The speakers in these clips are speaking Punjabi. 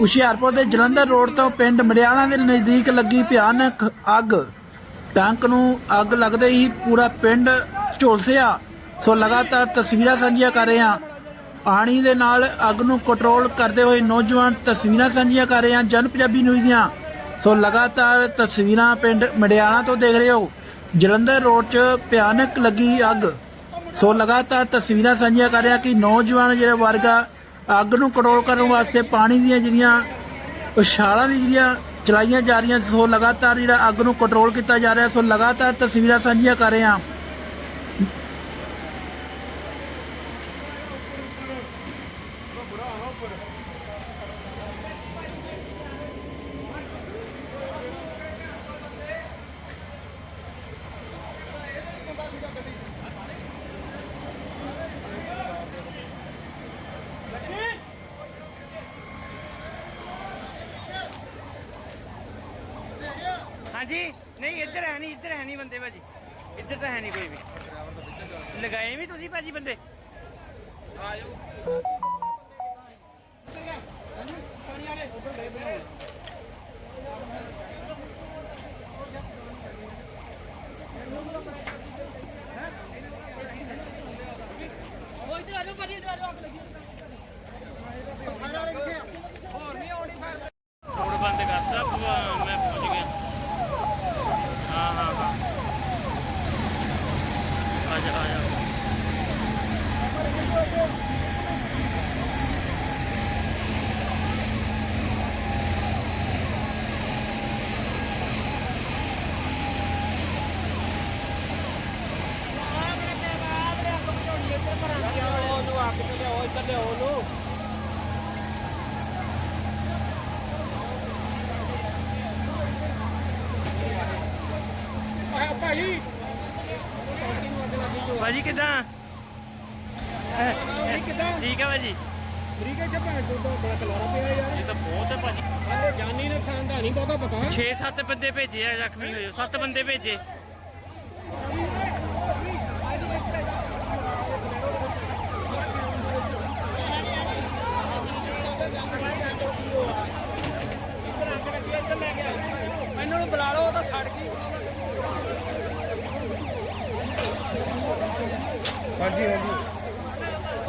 ਹੁਸ਼ਿਆਰਪੁਰ ਦੇ ਜਲੰਧਰ ਰੋਡ ਤੋਂ ਪਿੰਡ ਮੜਿਆਣਾ ਦੇ ਨਜ਼ਦੀਕ ਲੱਗੀ ਭਿਆਨਕ ਅੱਗ। ਟੈਂਕ ਨੂੰ ਅੱਗ ਲੱਗਦੇ ਹੀ ਪੂਰਾ ਪਿੰਡ ਝੁਲਸਿਆ। ਸੋ ਲਗਾਤਾਰ ਤਸਵੀਰਾਂ ਸਾਂਝੀਆਂ ਕਰ ਰਹੇ ਹਾਂ। ਪਾਣੀ ਦੇ ਨਾਲ ਅੱਗ ਨੂੰ ਕੰਟਰੋਲ ਕਰਦੇ ਹੋਏ ਨੌਜਵਾਨ ਤਸਵੀਰਾਂ ਸਾਂਝੀਆਂ ਕਰ ਰਹੇ ਹਨ ਜਨ ਪੰਜਾਬੀ ਨਿਊਜ਼ ਦੀਆਂ। ਸੋ ਲਗਾਤਾਰ ਤਸਵੀਰਾਂ ਪਿੰਡ ਮੜਿਆਣਾ ਤੋਂ ਦੇਖ ਰਹੇ ਹੋ। ਜਲੰਧਰ ਰੋਡ 'ਚ ਭਿਆਨਕ ਲੱਗੀ ਅੱਗ। ਸੋ ਲਗਾਤਾਰ ਤਸਵੀਰਾਂ ਸਾਂਝੀਆਂ ਕਰ ਰਿਹਾ ਕਿ ਨੌਜਵਾਨ ਜਿਹੜਾ ਵਰਗਾ ਅੱਗ ਨੂੰ ਕੰਟਰੋਲ ਕਰਨ ਵਾਸਤੇ ਪਾਣੀ ਦੀਆਂ ਜਿਹੜੀਆਂ ਉਛਾਲਾਂ ਦੀ ਜਿਹੜੀਆਂ ਚਲਾਈਆਂ ਜਾ ਰਹੀਆਂ ਸੋ ਲਗਾਤਾਰ ਜਿਹੜਾ ਅੱਗ ਨੂੰ ਕੰਟਰੋਲ ਕੀਤਾ ਜਾ ਰਿਹਾ, ਸੋ ਲਗਾਤਾਰ ਤਸਵੀਰਾਂ ਸਾਂਝੀਆਂ ਕਰ ਰਹੇ ਹਾਂ। ਹਾਂਜੀ। ਨਹੀਂ, ਇੱਧਰ ਹੈ ਨਹੀਂ, ਇੱਧਰ ਹੈ ਨਹੀਂ ਬੰਦੇ ਭਾਜੀ। ਇੱਧਰ ਤਾਂ ਹੈ ਨਹੀਂ ਕੋਈ ਵੀ। ਲਗਾਏ ਵੀ ਤੁਸੀਂ ਭਾਜੀ ਬੰਦੇ? ਰੋਡ ਬੰਦ ਕਰਤਾ ਪ- ਮੈਂ ਪਹੁੰਚ ਗਿਆ ਹਾਂ ਹਾਂ ਹਾਂ ਆ ਜਾ ਆ ਜਾ ਭਾਜੀ ਕਿਦਾਂ? ਠੀਕ ਹੈ ਭਾਜੀ। ਠੀਕ ਹੈ ਜਪਾ ਦੋ ਬੜਾ ਕਲਾਰਾ ਪਿਆ ਯਾਰ। ਇਹ ਤਾਂ ਬਹੁਤ ਹੈ ਭਾਜੀ। ਜਾਨੀ ਨੁਕਸਾਨ ਦਾ ਨਹੀਂ ਬਹੁਤਾ ਪਤਾ 6-7 ਬੰਦੇ ਭੇਜੇ ਆ ਜ਼ਖਮੀ ਹੋਏ 7 ਬੰਦੇ ਭੇਜੇ ਇਹਨਾਂ ਨੂੰ ਬੁਲਾ ਲਓ ਉਹ ਤਾਂ ਸੜ ਗਈ ਹਾਂਜੀ ਹਾਂਜੀ।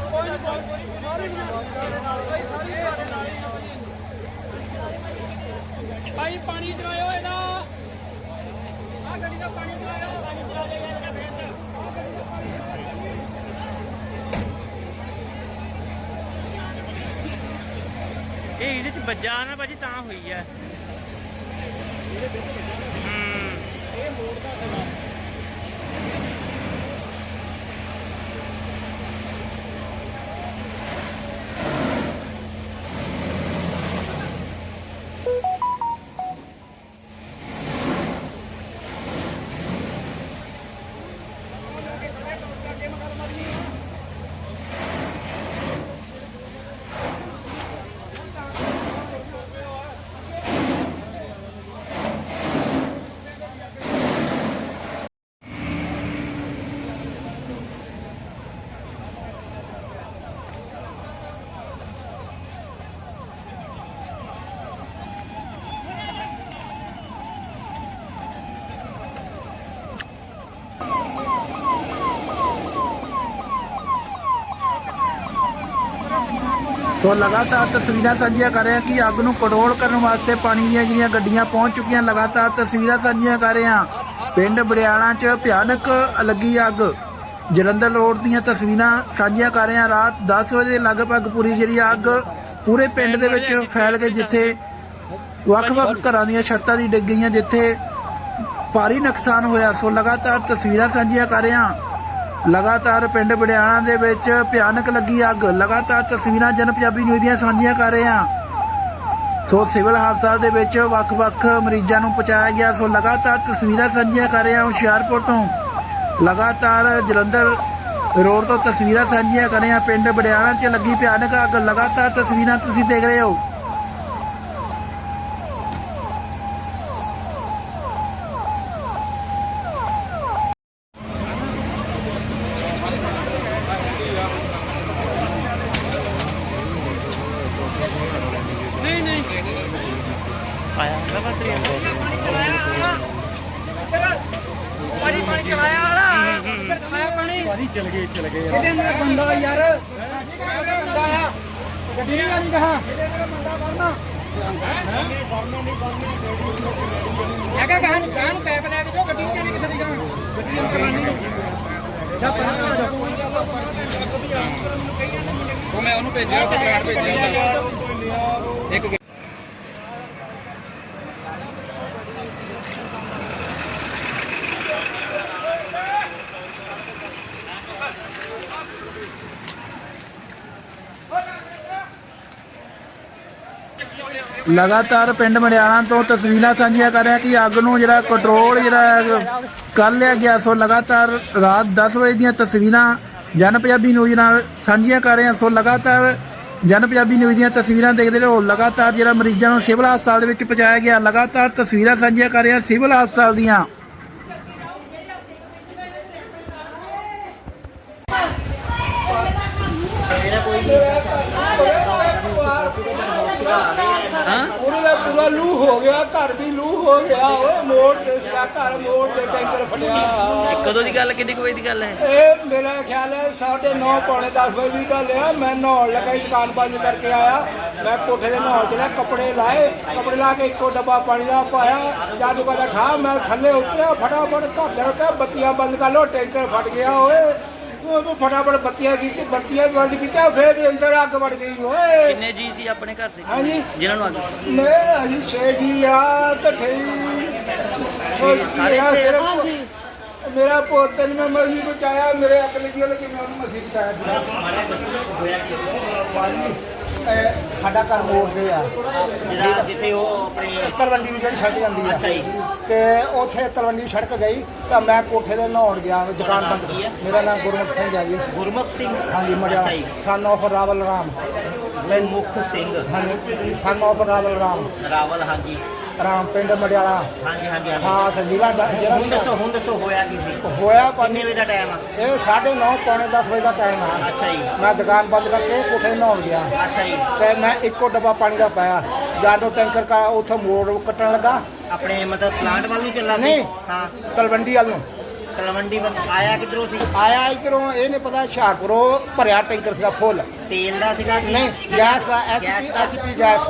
ਭਾਈ ਪਾਣੀ ਚਲਾਇਓ ਇਹਦਾ। ਆ ਗੱਡੀ ਦਾ ਪਾਣੀ ਚਲਾਇਓ ਪਾਣੀ ਚਲਾ ਦੇ ਯਾਰ ਫੇਰ ਇਹ ਇਹਦੇ ਚ ਵੱਜਾ ਨਾ ਭਾਜੀ ਤਾਂ ਹੋਈ ਹੈ ਹੂੰ। ਇਹ ਮੋੜ ਦਾ ਸੋ ਲਗਾਤਾਰ ਤਸਵੀਰਾਂ ਸਾਂਝੀਆਂ ਕਰ ਰਹੇ ਹਾਂ ਕਿ ਅੱਗ ਨੂੰ ਕੰਟਰੋਲ ਕਰਨ ਵਾਸਤੇ ਪਾਣੀ ਦੀਆਂ ਜਿਹੜੀਆਂ ਗੱਡੀਆਂ ਪਹੁੰਚ ਚੁੱਕੀਆਂ, ਲਗਾਤਾਰ ਤਸਵੀਰਾਂ ਸਾਂਝੀਆਂ ਕਰ ਰਹੇ। ਹਾਂ ਪਿੰਡ ਬੜਿਆਣਾ 'ਚ ਭਿਆਨਕ ਲੱਗੀ ਅੱਗ। ਜਲੰਧਰ ਰੋਡ ਦੀਆਂ ਤਸਵੀਰਾਂ ਸਾਂਝੀਆਂ ਕਰ ਰਹੇ। ਹਾਂ ਰਾਤ 10 ਵਜੇ ਲਗਭਗ ਪੂਰੀ ਜਿਹੜੀ ਅੱਗ ਪੂਰੇ ਪਿੰਡ ਦੇ ਵਿੱਚ ਫੈਲ ਗਈ, ਜਿੱਥੇ ਵੱਖ-ਵੱਖ ਘਰਾਂ ਦੀਆਂ ਛੱਤਾਂ ਦੀ ਡਿੱਗ ਗਈਆਂ, ਜਿੱਥੇ ਭਾਰੀ ਨੁਕਸਾਨ ਹੋਇਆ। ਸੋ ਲਗਾਤਾਰ ਤਸਵੀਰਾਂ ਸਾਂਝੀਆਂ ਕਰ ਰਹੇ। ਹਾਂ ਲਗਾਤਾਰ ਪਿੰਡ ਬੜਿਆਣਾ ਦੇ ਵਿੱਚ ਭਿਆਨਕ ਲੱਗੀ ਅੱਗ। ਲਗਾਤਾਰ ਤਸਵੀਰਾਂ ਜਨ ਪੰਜਾਬੀ ਨਿਊਜ਼ ਦੀਆਂ ਸਾਂਝੀਆਂ ਕਰ ਰਹੇ ਹਾਂ। ਸੋ ਸਿਵਲ ਹਸਪਤਾਲ ਦੇ ਵਿੱਚ ਵੱਖ-ਵੱਖ ਮਰੀਜ਼ਾਂ ਨੂੰ ਪਹੁੰਚਾਇਆ ਗਿਆ। ਸੋ ਲਗਾਤਾਰ ਤਸਵੀਰਾਂ ਸਾਂਝੀਆਂ ਕਰ ਰਹੇ ਹਾਂ ਹੁਸ਼ਿਆਰਪੁਰ ਤੋਂ। ਲਗਾਤਾਰ ਜਲੰਧਰ ਰੋਡ ਤੋਂ ਤਸਵੀਰਾਂ ਸਾਂਝੀਆਂ ਕਰ ਰਹੇ ਹਾਂ। ਪਿੰਡ ਬੜਿਆਣਾ 'ਚ ਲੱਗੀ ਭਿਆਨਕ ਅੱਗ। ਲਗਾਤਾਰ ਤਸਵੀਰਾਂ ਤੁਸੀਂ ਦੇਖ ਰਹੇ ਹੋ ਨਹੀਂ ਨਹੀਂ ਆਇਆ ਹੁੰਦਾ ਬੱਤਰੀ ਪਾਣੀ ਪਾਣੀ ਚਲਾਇਆ ਵਾਲਾ ਇੱਧਰ ਚਲਾਇਆ ਪਾਣੀ ਪਾਣੀ ਚਲ ਗਏ ਚਲ ਗਏ ਇਹਦੇ ਅੰਦਰ ਬੰਦਾ ਯਾਰ। ਬੰਦਾ ਆ। ਗੱਡੀ ਨਹੀਂ ਆਣੀ ਕਹਾ। ਇਹਦੇ ਅੰਦਰ ਬੰਦਾ ਵਰਨਾ ਹੈਗਾ ਕਹਾਂ ਕਹਾਂ ਨੂੰ ਪੈਪ ਲੈ ਕੇ ਜੋ ਗੱਡੀ ਨਹੀਂ ਜਾਣੀ ਕਿਸੇ ਦੀ ਕਹਾਂ ਗੱਡੀ ਅੰਦਰ ਨਹੀਂ ਜਾ ਪਰਾਂ ਜਾ। ਉਹ ਮੈਂ ਉਹਨੂੰ ਭੇਜਿਆ ਤੇ ਕਾਰਡ ਭੇਜਿਆ। ਇੱਕ ਲਗਾਤਾਰ ਪਿੰਡ ਮੜਿਆਣਾ ਤੋਂ ਤਸਵੀਰਾਂ ਸਾਂਝੀਆਂ ਕਰ ਰਿਹਾ ਕਿ ਅੱਗ ਨੂੰ ਜਿਹੜਾ ਕੰਟਰੋਲ ਜਿਹੜਾ ਕਰ ਲਿਆ ਗਿਆ, ਸੋ ਲਗਾਤਾਰ ਰਾਤ 10 ਵਜੇ ਦੀਆਂ ਤਸਵੀਰਾਂ ਜਨ ਪੰਜਾਬੀ ਨਿਊਜ਼ ਨਾਲ ਸਾਂਝੀਆਂ ਕਰ ਰਹੇ ਹਾਂ। ਸੋ ਲਗਾਤਾਰ ਜਨ ਪੰਜਾਬੀ ਨਿਊਜ਼ ਦੀਆਂ ਤਸਵੀਰਾਂ ਦੇਖਦੇ ਰਹੋ। ਲਗਾਤਾਰ ਜਿਹੜਾ ਮਰੀਜ਼ਾਂ ਨੂੰ ਸਿਵਲ ਹਸਪਤਾਲ ਦੇ ਵਿੱਚ ਪਹੁੰਚਾਇਆ ਗਿਆ, ਲਗਾਤਾਰ ਤਸਵੀਰਾਂ ਸਾਂਝੀਆਂ ਕਰ ਰਹੇ ਹਾਂ ਸਿਵਲ ਹਸਪਤਾਲ ਦੀਆਂ। ਹਾਂ ਦਾ ਪੂਰਾ ਲੂ ਹੋ ਗਿਆ ਘਰ ਵੀ ਲੂ ਹੋ ਗਿਆ। ਓਏ ਮੋੜ ਤੇ ਸਿਆ ਘਰ ਮੋੜ ਤੇ ਟੈਂਕਰ ਫਟਿਆ ਕਦੋਂ ਦੀ ਗੱਲ ਕਿੰਨੀ ਕੁ ਵਜੇ ਦੀ ਗੱਲ ਹੈ? ਇਹ ਮੇਰਾ ਖਿਆਲ ਹੈ 9:30 ਪੌਣੇ 10 ਵਜੇ ਦੀ ਗੱਲ ਆ ਮੈਂ ਨਹਾਉਣ ਲੱਗਾ ਸੀ, ਦੁਕਾਨ ਬੰਦ ਕਰਕੇ ਆਇਆ। ਮੈਂ ਕੋਠੇ ਦੇ ਨਹਾਉਣ ਚਲਾ ਕੱਪੜੇ ਲਾਏ। ਕੱਪੜੇ ਲਾ ਕੇ ਇੱਕੋ ਡੱਬਾ ਪਾਣੀ ਦਾ ਪਾਇਆ। ਜਾਦੂ ਕਾ ਠਾ ਮੈਂ ਥੱਲੇ ਉਤਰਿਆ ਫਟਾਫਟ ਘਰ ਦੇ ਰੋਕਿਆ ਬੱਤੀਆਂ ਬੰਦ ਕਰ ਲੋ ਟੈਂਕਰ ਫਟ ਗਿਆ ਓਏ। ਉਹ ਫਟਾਫਟ ਬੱਤੀਆਂ ਕੀਤੀ ਬੱਤੀਆਂ ਬੰਦ ਕੀਤੀਆਂ ਫੇਰ ਵੀ ਅੰਦਰ ਅੱਗ ਵੜ ਗਈ ਓਏ। ਕਿੰਨੇ ਜੀ ਸੀ ਆਪਣੇ ਘਰ ਦੇ? ਹਾਂਜੀ। ਜਿਨ੍ਹਾਂ ਨੂੰ ਅੱਗ ਮੈਂ ਅਸੀਂ ਛੇ ਜੀ ਆ ਇਕੱਠੇ ਸਾਰੇ ਮੇਰਾ ਇਕੱਠੇ? ਸਿਰਫ ਮੇਰਾ ਪੁੱਤ ਨੇ ਮੈਂ ਮਸੀ ਬਚਾਇਆ ਮੇਰੇ ਅੱਖ ਲੱਗੀ ਉਹਨੇ ਕਿ ਮੈਂ ਉਹਨੂੰ ਮਸੀ ਬਚਾਇਆ ਇਹ ਸਾਡਾ ਘਰ ਮੋੜਦੇ ਆ। ਜਿਹੜਾ ਜਿੱਥੇ ਉਹ ਆਪਣੇ ਤਲਵੰਡੀ ਨੂੰ ਜਿਹੜੀ ਸੜਕ ਜਾਂਦੀ ਆ। ਅੱਛਾ ਜੀ। ਤੇ ਉੱਥੇ ਤਲਵੰਡੀ ਸੜਕ ਗਈ ਤਾਂ ਮੈਂ ਕੋਠੇ ਦੇ ਨਹਾਉਣ ਗਿਆ ਦੁਕਾਨ ਬੰਦ। ਕੀ ਹੈ? ਮੇਰਾ ਨਾਮ ਗੁਰਮੁਖ ਸਿੰਘ ਹੈ ਜੀ। ਗੁਰਮੁਖ ਸਿੰਘ? ਹਾਂਜੀ ਮੜਿਆ। ਅੱਛਾ ਜੀ। Son of Rawal Ram. ਗੁਰਮੁਖ ਸਿੰਘ। ਹਾਂਜੀ ਸਨ ਆਫ ਰਾਵਲ ਰਾਮ। ਰਾਵਲ ਹਾਂਜੀ। ਰਾਮ ਪਿੰਡ ਮੜਿਆਲਾ। ਹਾਂਜੀ ਹਾਂਜੀ ਹਾਂਜੀ। ਖਾਸ ਜ਼ਿਲ੍ਹਾ ਦਾ- ਹੁਣ ਜਿਹੜਾ ਦੱਸੋ ਹੁਣ ਦੱਸੋ ਹੋਇਆ ਕੀ ਸੀ? ਹੋਇਆ ਕਿੰਨੇ ਪੰਜ ਵਜੇ ਦਾ ਟਾਈਮ ਆ? ਇਹ 9:30 ਪੌਣੇ 10 ਵਜੇ ਦਾ ਟਾਈਮ ਆ। ਅੱਛਾ ਜੀ। ਮੈਂ ਦੁਕਾਨ ਬੰਦ ਕਰਕੇ ਕੋਠੇ ਨਹਾਉਣ ਗਿਆ। ਅੱਛਾ ਜੀ। ਤੇ ਮੈਂ ਇੱਕੋ ਡੱਬਾ ਪਾਣੀ ਦਾ ਪਾਇਆ। ਜਦੋਂ ਟੈਂਕਰ ਕਾ ਉੱਥੋਂ ਮੋੜ ਕੱਟਣ ਲੱਗਾ। ਆਪਣੇ ਮਤਲਬ ਪਲਾਂਟ ਵੱਲ ਨੂੰ ਚੱਲਾ ਸੀ? ਨਹੀਂ। ਹਾਂ। ਤਲਵੰਡੀ ਵੱਲ ਨੂੰ। ਤਲਵੰਡੀ ਵੱਲ ਆਇਆ ਕਿਧਰੋਂ ਸੀ? ਆਇਆ ਇਧਰੋਂ ਇਹ ਨਹੀਂ ਪਤਾ ਹੁਸ਼ਿਆਰਪੁਰੋਂ ਭਰਿਆ ਟੈਂਕਰ ਸੀਗਾ ਫੁੱਲ। ਤੇਲ ਦਾ ਸੀਗਾ ਕਿ ਨਹੀਂ ਗੈਸ ਦਾ ਐਚਪੀ ਗੈਸ ਦਾ? HP gas.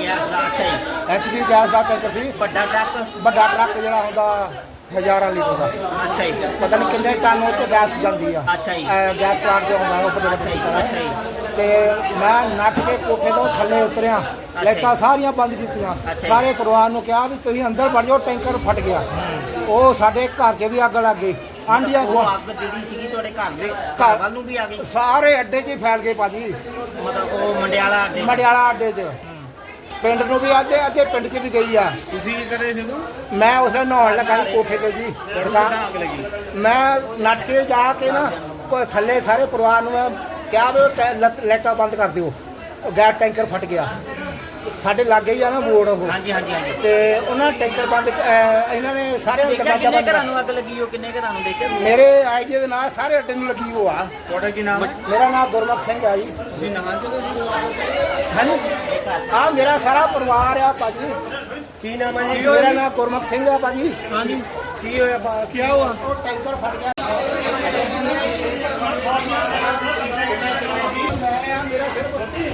ਗੈਸ ਦਾ ਅੱਛਾ ਜੀ। ਐਚਪੀ ਗੈਸ ਦਾ ਟੈਂਕਰ ਸੀ। ਵੱਡਾ ਟਰੱਕ? ਵੱਡਾ ਟਰੱਕ ਜਿਹੜਾ ਹੁੰਦਾ ਹਜ਼ਾਰਾਂ ਲੀਟਰ ਦਾ। ਅੱਛਾ ਜੀ। ਪਤਾ ਨਹੀਂ ਕਿੰਨੇ ਟਨ ਉਹ ਤੇ ਗੈਸ ਜਾਂਦੀ ਆ। ਅੱਛਾ ਜੀ। ਅਹ ਗੈਸ ਪਲਾਂਟ ਜੋ ਹੁੰਦਾ ਉਹ ਵੱਡੇ ਵੱਡੇ ਟੈਂਕਰ। ਅੱਛਾ ਜੀ। ਤੇ ਮੈਂ ਨੱਠ ਕੇ ਕੋਠੇ ਤੋਂ ਥੱਲੇ ਉਤਰਿਆ। ਲਾਈਟਾਂ ਸਾਰੀਆਂ ਬੰਦ ਕੀਤੀਆਂ। ਅੱਛਾ ਜੀ। ਸਾਰੇ ਪਰਿਵਾਰ ਨੂੰ ਕਿਹਾ ਵੀ ਤੁਸੀਂ ਅੰਦਰ ਵੜ ਜਾਓ ਟੈਂਕਰ ਫਟ ਗਿਆ। ਉਹ ਸਾਡੇ ਘਰ 'ਚ ਵੀ ਅੱਗ ਲੱਗ ਗਈ। ਆਂਡੀਆਂ ਉਹ ਅੱਗ ਜਿਹੜੀ ਸੀਗੀ ਤੁਹਾਡੇ ਘਰ ਦੇ ਘਰ ਵੱਲ ਨੂੰ ਵੀ ਆ ਗਈ। ਸਾਰੇ ਅੱਡੇ 'ਚ ਹੀ ਫੈਲ ਗਏ ਭਾਜੀ। ਮਤਲਬ ਉਹ ਮੰਡਿਆਲਾ ਅੱਡੇ ਮੜਿਆਲਾ ਅੱਡੇ 'ਚ। ਪਿੰਡ ਨੂੰ ਵੀ ਅੱਧੇ ਅੱਧੇ ਪਿੰਡ 'ਚ ਵੀ ਗਈ ਆ। ਤੁਸੀਂ ਕੀ ਕਰ ਰਹੇ ਸੀ ਉਦੋਂ ਮੈਂ ਉਸੇ ਨਹਾਉਣ ਲੱਗਾ ਸੀ ਕੋਠੇ ਤੇ ਜੀ ਕਿੱਦਾਂ ਅੱਗ ਲੱਗੀ? ਮੈਂ ਨੱਠ ਕੇ ਜਾ ਕੇ ਨਾ ਕੋਈ ਥੱਲੇ ਸਾਰੇ ਪਰਿਵਾਰ ਨੂੰ ਮੈਂ ਕਿਹਾ ਵੀ ਉਹ ਟੈ- ਲੱਤ- ਲਾਈਟਾਂ ਬੰਦ ਕਰ ਦਿਓ। ਉਹ ਗੈਸ ਟੈਂਕਰ ਫਟ ਗਿਆ। ਸਾਡੇ ਲਾਗੇ ਹੀ ਆ ਨਾ ਬੋਰਡ ਉਹ। ਹਾਂਜੀ ਹਾਂਜੀ ਹਾਂਜੀ। ਤੇ ਉਹਨਾਂ ਨੇ ਟੈਂਕਰ ਬੰਦ ਅਹ ਇਹਨਾਂ ਨੇ ਸਾਰੇ ਦੇਖਿਆ ਦਰਵਾਜ਼ਾ ਕਿੰਨੇ ਬੰਦ ਘਰਾਂ ਨੂੰ ਅੱਗ ਲੱਗੀ ਉਹ ਕਿੰਨੇ ਘਰਾਂ ਨੂੰ ਦੇਖਿਆ ਮੇਰੇ ਆਈਡੀਆ ਦੇ ਨਾਲ ਸਾਰੇ ਅੱਡੇ ਨੂੰ ਲੱਗੀ ਉਹ ਆ। ਤੁਹਾਡਾ ਕੀ ਨਾਮ ਹੈ? ਮੇਰਾ ਨਾਮ ਗੁਰਮੁਖ ਸਿੰਘ ਆ ਜੀ। ਤੁਸੀਂ ਨਹਾਨ ਸੀ ਹਾਂਜੀ ਆ? ਮੇਰਾ ਸਾਰਾ ਪਰਿਵਾਰ ਆ ਭਾਜੀ। ਕੀ ਨਾਮ ਹੈ ਮੇਰਾ ਨਾਮ ਗੁਰਮੁਖ ਸਿੰਘ ਆ ਭਾਜੀ। ਹਾਂਜੀ। ਕੀ ਹੋਇਆ ਬਾ- ਕੀ ਹੋਇਆ ਉਹ ਟੈਂਕਰ ਫਟ ਗਿਆ ਮੈਂ ਆ ਮੇਰਾ ਸਿਰਫ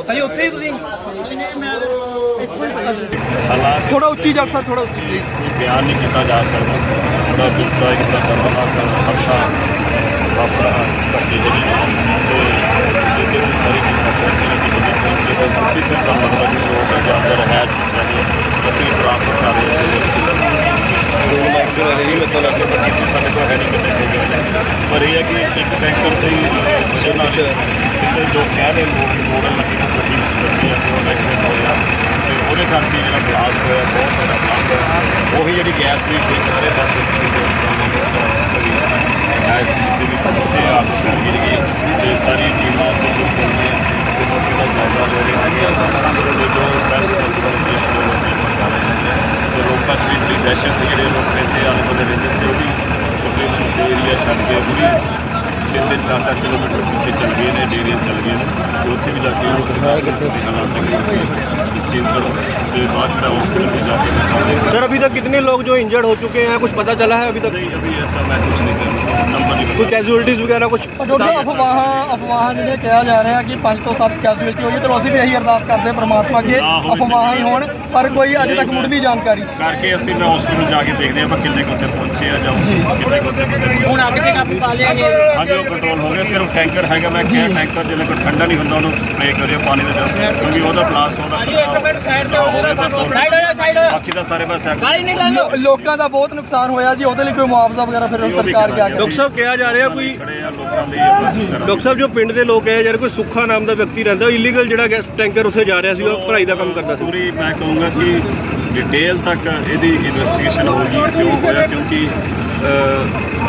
ਤਾਂ ਜੀ ਉੱਥੇ ਹੀ ਤੁਸੀਂ ਹਾਲਾਤ ਥੋੜਾ ਉੱਚੀ ਡਾਕਟਰ ਸਾਹਿਬ ਥੋੜਾ ਉੱਚੀ ਪਲੀਜ਼ ਬਿਆਨ ਨਹੀਂ ਕੀਤਾ ਜਾ ਸਕਦਾ ਬੜਾ ਦੁਖਦਾਇਕ ਦਾ ਦਰਦਨਾਕ ਹਾਦਸਾ ਵਾਪਰਾ ਘਟਨਾ ਜਿਹੜੀ ਤੇ ਕਰਕੇ ਵੀ ਸਾਰੀ ਟੀਮਾਂ ਪਹੁੰਚੀ ਅਸੀਂ ਜਦੋਂ ਪਹੁੰਚੇ ਤਾਂ ਕਿੱਥੇ ਤੇ ਸਾਨੂੰ ਲੱਗਦਾ ਕਿ ਲੋਕ ਹੈ ਜਾਂ ਅੰਦਰ ਹੈ ਚੀਜ਼ਾਂ ਨੇ ਅਸੀਂ ਪ੍ਰਾਪਤ ਕਰ ਰਹੇ ਸੀ ਉਸ ਕਿਲੋ ਦੋ ਲੱਖ ਦੇ ਵਾਲੇ ਵੀ ਮਤਲਬ ਆਪਣੇ ਪਰ ਕਿਤੇ ਸਾਡੇ ਕੋਲ ਹੈ ਨਹੀਂ ਕਿਤੇ ਹੋ ਗਿਆ ਪਰ ਇਹ ਹੈ ਕਿ ਇੱਕ ਟੈਂਕਰ ਤੇ ਜਨਾਂ ਕਿਤੇ ਜੋ ਕਹਿ ਰਹੇ ਲੋਕ ਮੋੜਨ ਲੱਗੇ ਤਾਂ ਗੱਡੀ ਬੱਚੀ ਆ ਉਹ ਐਕਸੀਡੈਂਟ ਹੋ ਗਿਆ ਤੇ ਉਹਦੇ ਕਰਕੇ ਜਿਹੜਾ ਬਲਾਸਟ ਹੋਇਆ ਬਹੁਤ ਵੱਡਾ ਬਲਾਸਟ ਹੋਇਆ ਉਹੀ ਜਿਹੜੀ ਗੈਸ ਲੀਕ ਹੋਈ ਸਾਰੇ ਪਾਸੇ ਕਿਤੇ ਪ੍ਰੋਬਲਮ ਹੋ ਰਹੀ ਹੈ ਜਿਹੜੀ ਗੈਸ ਦੀ ਵੀ ਪਹੁੰਚੇ ਆ ਫੈਲ ਗਈ ਤੇ ਸਾਰੀ ਟੀਮਾਂ ਸਭ ਲੋਕ ਪਹੁੰਚੇ ਤੇ ਮੌਕੇ ਦਾ ਜਾਇਜ਼ਾ ਲੈ ਰਹੇ ਨੇ ਤੇ ਜੋ ਬੈਸਟ ਪੋਸੀਬਲ ਸੀ ਉਹ ਅਸੀਂ ਕਰ ਰਹੇ ਹਾਂ ਤੇ ਲੋਕਾਂ 'ਚ ਵੀ ਬੜੀ ਦਹਿਸ਼ਤ ਸੀ ਜਿਹੜੇ ਲੋਕ ਇੱਥੇ ਆਲੇ ਦੁਆਲੇ ਰਹਿੰਦੇ ਸੀ ਉਹ ਵੀ ਤਕਰੀਬਨ ਏਰੀਆ ਛੱਡ ਕੇ ਪੂਰੀ ਤਿੰਨ ਤਿੰਨ ਚਾਰ ਚਾਰ ਕਿਲੋਮੀਟਰ ਪਿੱਛੇ ਚੱਲ ਗਏ ਨੇ ਡੇਰੀਆਂ ਚੱਲ ਗਏ ਨੇ ਤੇ ਉੱਥੇ ਵੀ ਜਾ ਕੇ ਉਹ ਸਰਕਾਰ ਹਾਲਾਤ ਦੇ ਵਿੱਚ ਨਿਸ਼ਚਿੰਤ ਕਰੋ ਤੇ ਬਾਅਦ ਚ ਹਸਪੀਟਲ में जाके मैं सामने सर अभी तक कितने लोग जो इंजर्ड हो चुके हैं कुछ पता चला है अभी तक नहीं अभी ऐसा मैं कुछ नहीं कर रहा नंबर नहीं कोई कैजुअलिटीज वगैरह ਕੁਝ ਡਾਕਟਰ ਅਫਵਾਹਾਂ ਅਫਵਾਹਾਂ ਜਿਹੜੇ ਕਿਹਾ ਜਾ ਰਿਹਾ ਕਿ 5 ਤੋਂ 7 ਕੈਜੂਅਲਟੀ ਹੋਈ ਹੈ ਤੇ ਅਸੀਂ ਵੀ ਇਹੀ ਅਰਦਾਸ ਕਰਦੇ ਹਾਂ ਪ੍ਰਮਾਤਮਾ ਅੱਗੇ ਹਾਂ, ਹੋਣੀ ਅਫਵਾਹਾਂ ਹੀ ਹੋਣ ਪਰ ਕੋਈ ਅਜੇ ਤੱਕ ਨਹੀਂ, ਮੁੱਢਲੀ ਜਾਣਕਾਰੀ ਕਰਕੇ ਅਸੀਂ ਮੈਂ ਹਸਪੀਟਲ ਜਾ ਕੇ ਦੇਖਦੇ ਆਪਾਂ ਕਿੰਨੇ ਕੁ ਉੱਥੇ ਪਹੁੰਚੇ ਆ ਜਾਂ ਕਿੰਨੇ ਕੁ ਉੱਥੇ ਹੁਣ ਅੱਗ ਤੇ ਕਾਬੂ ਪਾ ਲਿਆ ਗਿਆ ਹਾਂਜੀ ਉਹ ਕੰਟਰੋਲ ਹੋ ਗਿਆ ਸਿਰਫ ਟੈਂਕਰ ਹੈਗਾ ਮੈਂ ਕਿਹਾ ਟੈਂਕਰ ਜਿਵੇਂ ਕੋਈ ਠੰਡਾ ਨਹੀਂ ਹੁੰਦਾ ਉਹਨੂੰ ਸਪਰੇਅ ਕਰਿਓ ਪਾਣੀ ਦੇ ਨਾਲ ਕਿਉਂਕਿ ਉਹਦਾ ਬਲਾਸ ਉਹਦਾ ਸਾਈਡ ਤੇ ਹੋ ਗਿਆ ਬਸ ਉਹ- ਸਾਈਡ ਹੋ ਜਾ ਸਾਈਡ ਹੋ ਜਾ। ਬਾਕੀ ਦਾ ਸਾਰੇ ਬਸ ਗਾਲੀ ਨਹੀਂ ਲਾਣੀ ਲੋ- ਲੋਕਾਂ ਦਾ ਬਹੁਤ ਨੁਕਸਾਨ ਹੋਇਆ ਜੀ ਉਹਦੇ ਲਈ ਕੋਈ ਮੁਆਵਜ਼ਾ ਵਗੈਰਾ ਫਿਰ ਸਰਕਾਰ ਕਿਆ ਕਰਾਂਗੇ। ਡਾਕਟਰ ਸਾਹਿਬ ਕਿਹਾ ਜਾ ਰਿਹਾ ਕੋਈ ਖੜੇ ਆ ਲੋਕਾਂ ਦੀ ਆਪਾਂ ਕਰਾਂਗੇ। ਡਾਕਟਰ ਸਾਹਿਬ ਜੋ ਪਿੰਡ ਦੇ ਲੋਕ ਹੈ ਯਾਰ ਕੋਈ ਸੁੱਖਾ ਨਾਮ ਦਾ ਵਿਅਕਤੀ ਰਹਿੰਦਾ ਉਹ ਇਲੀਗਲ ਜਿਹੜਾ ਗੈਸ ਟੈਂਕਰ ਉੱਥੇ ਜਾ ਰਿਹਾ ਸੀ ਉਹ ਭਰਾਈ ਦਾ ਕੰਮ ਕਰਦਾ ਸੀ। ਪੂਰੀ ਮੈਂ ਕਹੂੰਗਾ ਕਿ ਡਿਟੇਲ ਤੱਕ ਇਹਦੀ ਇਨਵੈਸਟੀਗੇਸ਼ਨ ਹੋਊਗੀ ਕਿਉਂ ਹੋਇਆ ਕਿਉਂਕਿ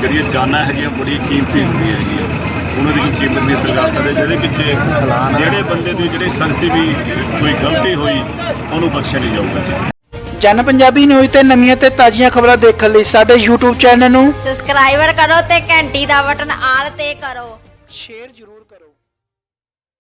ਜਿਹੜੀਆਂ ਜਾਨਾਂ ਹੈਗੀਆਂ ਬੜੀ ਕੀਮਤੀ ਹੁੰਦੀਆਂ ਹੈਗੀਆਂ। ਉਹਨਾਂ ਦੀ ਕੋਈ ਕੀਮਤ ਨਹੀਂ ਅਸਲ ਕਰ ਸਕਦੇ। ਜਿਹਦੇ ਪਿੱਛੇ ਜਿਹੜੇ ਬੰਦੇ ਦੀ ਜਿਹੜੀ ਸਖਤੀ ਵੀ ਕੋਈ ਗਲਤੀ ਹੋਈ ਉਹਨੂੰ ਬਖਸ਼ਿਆ ਨਹੀਂ ਜਾਊਗਾ। ਜੀ ਜਨ ਪੰਜਾਬੀ ਨਿਊਜ਼ ਤੇ ਨਵੀਆਂ ਤੇ ਤਾਜ਼ੀਆਂ ਖਬਰਾਂ ਦੇਖਣ ਲਈ ਸਾਡੇ YouTube ਚੈਨਲ ਨੂੰ ਸਬਸਕ੍ਰਾਈਬਰ ਕਰੋ ਤੇ ਘੰਟੀ ਦਾ ਬਟਨ ਆਲ ਤੇ ਕਰੋ। ਸ਼ੇਅਰ ਜ਼ਰੂਰ